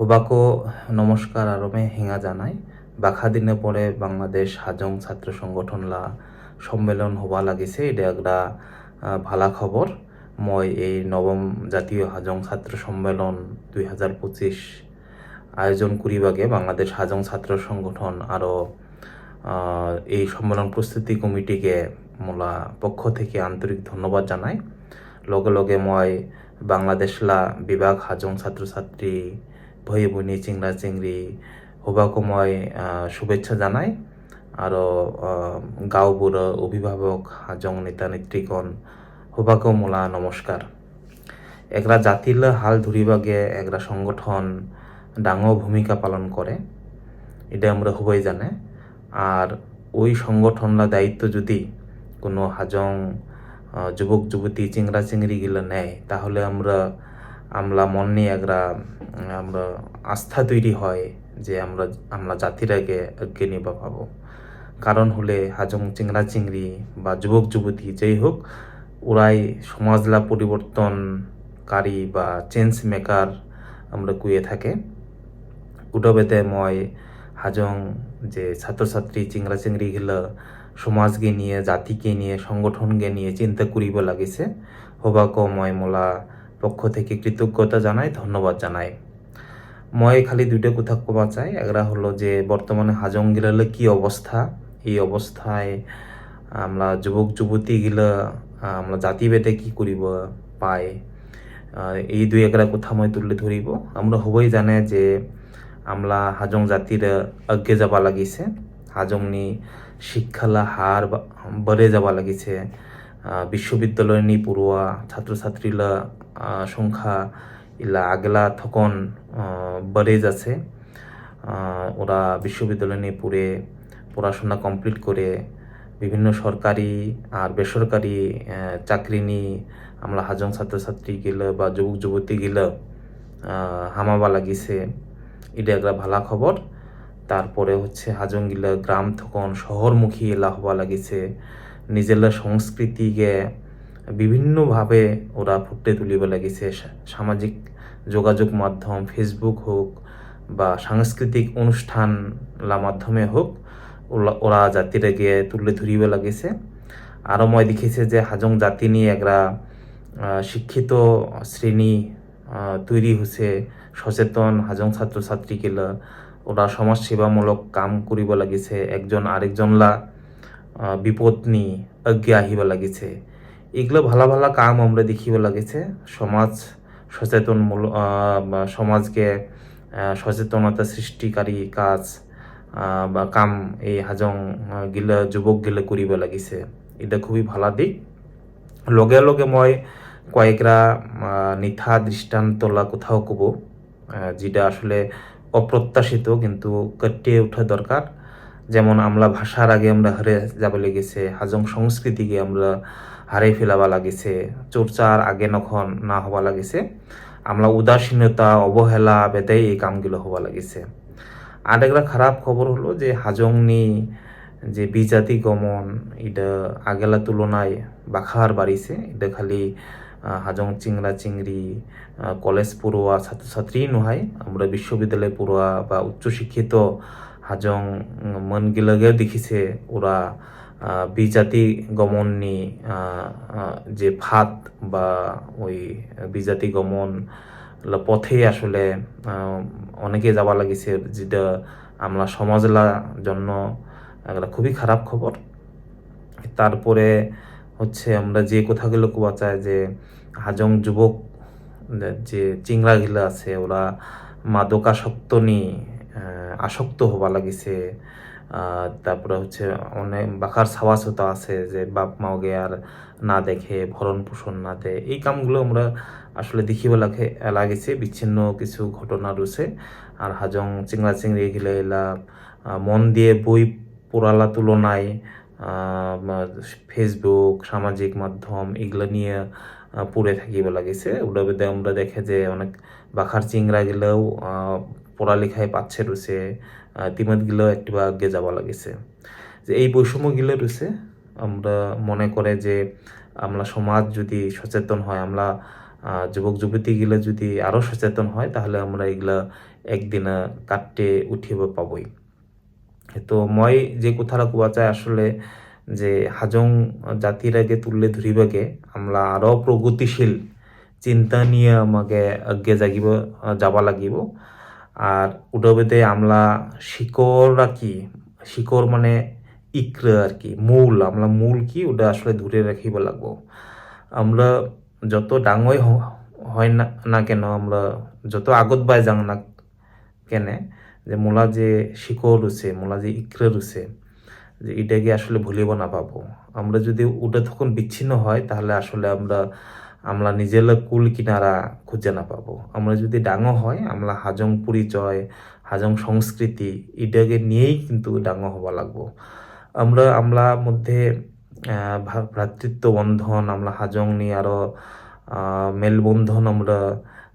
হুবাকো নমস্কার আরমে হিঙা জানাই। বাখা দিনে পরে বাংলাদেশ হাজং ছাত্র সংগঠন লা সম্মেলন হবা লাগিছে। এটা একটা ভালা খবর। মই এই নবম জাতীয় হাজং ছাত্র সম্মেলন দুই হাজার পঁচিশ আয়োজন করিবাগে বাংলাদেশ হাজং ছাত্র সংগঠন আরও এই সম্মেলন প্রস্তুতি কমিটিকে মোলা পক্ষ থেকে আন্তরিক ধন্যবাদ জানাই। লগে লগে মই বাংলাদেশলা বিভাগ হাজং ছাত্রছাত্রী ভয়ে ভনী চিংড়া চিংড়ি হবাকো মই শুভেচ্ছা জানাই। আৰু আহ, গাঁওবোৰ অভিভাৱক হাজং নেতা নেত্ৰীগণ হবাকো মোলা নমস্কাৰ এগৰা জাতিলে হাল ধরিবাগে এগরা সংগঠন ডাঙর ভূমিকা পালন করে এটা আমরা সবাই জানে। আর ওই সংগঠনলা দায়িত্ব যদি কোনো হাজং যুবক যুবতী চিংড়া চিংড়ি গিলা নেয় তাহলে আমরা আমরা মন নিয়ে উম, আমরা আস্থা তৈরি হয় যে আমরা আমরা জাতির আগে আগে নিবা পাবো। কারণ হলে হাজং চিংড়া চিংড়ি বা যুবক যুবতী যেই হোক ওরাই সমাজলা পরিবর্তনকারী বা চেঞ্জ মেকার আমরা কুয়ে থাকে। উডবেতে মই হাজং যে ছাত্রছাত্রী চিংড়া চিংড়ি গিলা সমাজকে নিয়ে জাতিকে নিয়ে সংগঠনকে নিয়ে চিন্তা করিব লাগিছে। হবাক মই মোলা পক্ষ থেকে কৃতজ্ঞতা জানাই, ধন্যবাদ জানাই। মই খালি দুইটা কথা কবা চাই। এগরা হলো যে, বর্তমানে হাজং গিলালে কি অবস্থা? এই অবস্থায় আমরা যুবক, যুবতী গিলা, আমরা জাতিভেদে কি করিব পায়? এই দুই এগরা কথা মই তুলে ধরিব। আমরা সবাই জানে যে, আমরা হাজং জাতির আগে যাবা লাগিছে। হাজংনি শিক্ষালা হার বেড়ে যাবা লাগিছে। আহ, বিশ্ববিদ্যালয়নি পড়ুয়া ছাত্রছাত্রীলা আহ, সংখ্যা ইলা আগলা থকন বেড়ে যাচ্ছে ওরা বিশ্ববিদ্যালয় নিয়ে পড়ে পড়াশোনা কমপ্লিট করে বিভিন্ন সরকারি আর বেসরকারি চাকরি নিয়ে আমরা হাজং ছাত্রছাত্রী গেলে বা যুবক যুবতী গেলে হামাবা লাগিছে। এটা একটা ভালা খবর। তারপরে হচ্ছে হাজং গিলা গ্রাম তখন শহরমুখী এলা হবা লাগিছে। নিজেলা সংস্কৃতিকে বিভিন্নভাবে ওরা ফুটে তুলিব লাগিছে। সামাজিক যোগাযোগ মাধ্যম ফেসবুক হোক বা সাংস্কৃতিক অনুষ্ঠান মাধ্যমে হোক ওরা গিয়ে তুলে ধরিব লাগিছে। আরও মই দেখিছে যে হাজং জাতি নিয়ে একটা শিক্ষিত শ্রেণি তৈরি হয়েছে সচেতন হাজং ছাত্রছাত্রী গেলা ওরা সমাজ সেবামূলক কাম করিব লাগিছে। একজন আরেকজনলা আহ, বিপদ নি আজ্ঞে আহিব লাগিছে। এগুলো ভালা ভালা কাম আমরা দেখিব লাগিছে। সমাজ সচেতন সমাজকে সচেতনতা সৃষ্টিকারী কাজ বা কাম এই হাজং গিলা যুবক গিলা করিব লাগিছে। এটা খুবই ভালা দিক লগে লগে মই কয়েকরা নিথা দৃষ্টান্তলা কোথাও কব যেটা আসলে অপ্রত্যাশিত কিন্তু কাটিয়ে ওঠা দরকার। যেমন আমরা ভাষার আগে আমরা হারে যাবে লেগেছে, হাজং সংস্কৃতিকে আমরা হারে ফেলাবা লাগিছে, চর্চার আগে নখন না হবা লাগিছে আমরা উদাসীনতা, অবহেলা বেদাই এই কামগুলো হবা লাগিছে। আর একটা খারাপ খবর হলো যে হাজংনি যে বিজাতি গমন, এটা আগেলা তুলনায় বাখার বাড়িছে, এটা খালি হাজং চিংড়া চিংড়ি কলেজ পড়ুয়া ছাত্রছাত্রী নহাই আমরা বিশ্ববিদ্যালয় পড়ুয়া বা উচ্চশিক্ষিত হাজং উম, মন গিলাগে দেখিছে ওরা বিজাতি গমন নি আহ, আহ, যে ফাত বা ওই বিজাতি গমন পথে আসলে অনেকে যাবা লাগিছে যেটা আমরা সমাজলা জন্য একটা খুবই খারাপ খবর। তারপরে হচ্ছে আমরা যে কথাগুলো কোয়া চাই যে হাজং যুবক যে চিংড়াগুলো আছে ওরা মাদকাসক্ত নি আহ, আসক্ত হবা লাগিছে। তারপরে হচ্ছে অনেক বাকার সাবাসতা আছে যে বাপ মাওগে আর না দেখে, ভরণ পোষণ না দেয় এই কামগুলো আমরা আসলে দেখিব লাগে, লাগিছে। বিচ্ছিন্ন কিছু ঘটনা রয়েছে। আর হাজং চিংড়া চিংড়ি গেলে এলা মন দিয়ে বই পড়ালা তুলনায় ফেসবুক সামাজিক মাধ্যম, এগুলো নিয়ে পড়ে থাকিব লাগিছে। ওটা আমরা দেখে যে অনেক বাখার চিংড়া গেলেও পড়ালেখায় পাচ্ছে রয়েছে তিমত গেলেও একটু আগে যাওয়া লাগিছে। যে এই বৈষম্য গিলে রয়েছে, আমরা মনে করে যে আমরা সমাজ যদি সচেতন হয়, আমরা যুবক যুবতীগুলো যদি আরও সচেতন হয়, তাহলে আমরা এগুলা একদিনে কাটতে উঠিব পাবই। তো মই যে কথাটা কোৱা যায় আসলে যে হাজং জাতির আগে তুললে ধরিবাকে আমরা আরও প্রগতিশীল চিন্তা নিয়ে আমাকে আগে জাগিব যাবা লাগিব। আর উডবেদে আমরা শিকড় কি? শিকড় মানে ইকরা আর কি, মূল। আমরা মূল কি? ওটা আসলে ধরে রাখিব লাগবো। আমরা যত ডাঙই হয় না না কেন, আমরা যত আগত বাই যাং না কেনে, যে মোলা যে শিকড় রয়েছে মোলা যে ইকরা রয়েছে যে এটাকে আসলে ভুলিব না পাবো। আমরা যদি ওটা তখন বিচ্ছিন্ন হয়, তাহলে আসলে আমরা আমরা নিজেরা কুল কিনারা খুঁজে না পাবো। আমরা যদি ডাঙর হয় আমরা হাজং পরিচয় হাজং সংস্কৃতি এটাকে নিয়েই কিন্তু ডাঙর হওয়া লাগবো। আমরা আমরা মধ্যে ভ্রাতৃত্ব বন্ধন আমরা হাজং নিয়ে আরও আহ, মেলবন্ধন আমরা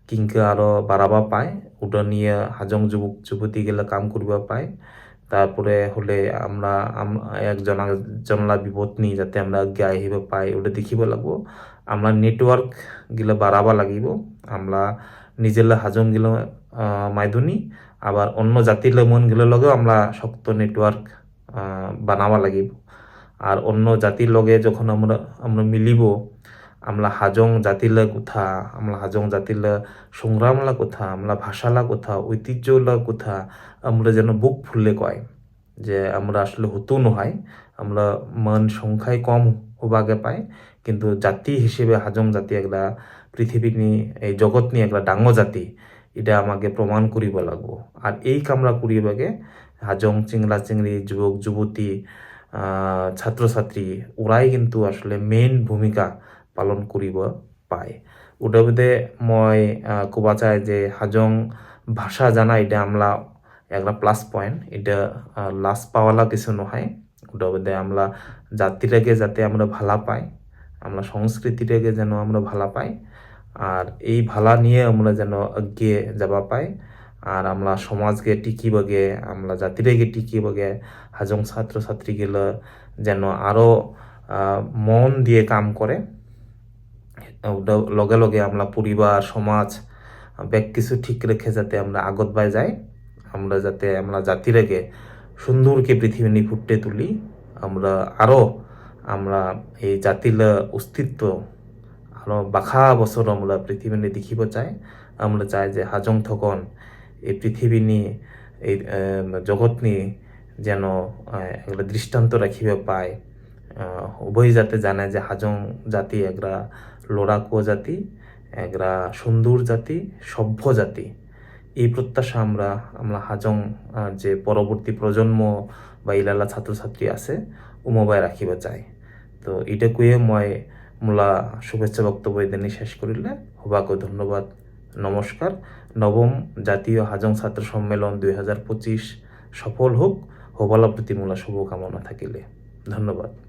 কিংকে আরও বাড়াবা পাই ওটা নিয়ে হাজং যুবক যুবতী গেলে কাম করিবা পাই তারপরে হলে আমরা, আম- একজন জনলা বিপদ নি যাতে আমরা আগে আহিব পাই, ওটা দেখিব লাগবো। আমরা নেটওয়ার্ক গিলা বাড়াবা লাগিব। আমরা নিজেলা হাজং গিলা মাইদুনি, আবার অন্য জাতির মন গিলার লগেও আমরা শক্ত নেটওয়ার্ক বানাবা লাগিব। আর অন্য জাতির লগে যখন আমরা আমরা মিলিব আমরা হাজং জাতিলা কোথা আমরা হাজং জাতিলা সংগ্রামলা কোথা আমরা ভাষালা কোথা ঐতিহ্যলা কোথা আমরা যেন বুক ফুললে কয়, যে আমরা আসলে হতো নহয় আমরা মান সংখ্যায় কম হবাগে পাই কিন্তু জাতি হিসেবে হাজং জাতি একটা পৃথিবী নি, এই জগৎ নিয়ে একটা ডাঙর জাতি, এটা আমাকে প্রমাণ করিব লাগবো। আর এই কামরা করিবাগে হাজং চিংড়া চিংড়ি, যুবক, যুবতী ছাত্রছাত্রী, ওরাই কিন্তু আসলে মেইন ভূমিকা পালন কৰিব পায়। উদাবিদে মই ক'বা চাই যে হাজং ভাষা জানা এটা আমরা একটা প্লাস পয়েন্ট এটা লাস পাওয়ালা কিছু নহয়। উদাবিদে আমরা জাতিটাকে যাতে আমরা ভালা পাই আমরা সংস্কৃতিটাকে যেন আমরা ভালা পাই আর এই ভালা নিয়ে আমরা যেন এগিয়ে যাবা পাই আর আমরা সমাজকে টিকি টিকিবাগে আমরা জাতিটাকে টিকিবাগে, হাজং ছাত্র ছাত্রীগুলো যেন আরও মন দিয়ে কাম করে লগে লগে আমরা পরিবার, সমাজ ব্যাগ কিছু ঠিক রেখে যাতে আমরা আগত বাই যাই, আমরা যাতে আমরা জাতিরাকে সুন্দরকে পৃথিবী নিয়ে ফুটতে তুলি, আমরা আরও আমরা এই জাতির অস্তিত্ব আরও বাখা বছর আমরা পৃথিবী নিয়ে দেখিব চাই। আমরা চাই যে হাজং থকন এই পৃথিবী নিয়ে, এই জগৎ নিয়ে যেন দৃষ্টান্ত রাখিব পায়। উভয় যাতে জানে যে হাজং জাতি একটা লড়াকু জাতি একটা সুন্দর জাতি, সভ্য জাতি। এই প্রত্যাশা আমরা আমরা হাজং যে পরবর্তী প্রজন্ম বা ইলালা ছাত্রছাত্রী আছে উমবাই রাখিব চাই। তো এটাকুয়ে মই মূলা শুভেচ্ছা বক্তব্য দিনে শেষ করিলে, হবাকে ধন্যবাদ, নমস্কার। নবম জাতীয় হাজং ছাত্র সম্মেলন দুই হাজার পঁচিশ সফল হোক হবালা প্রতি মূলা শুভকামনা থাকিলে। ধন্যবাদ।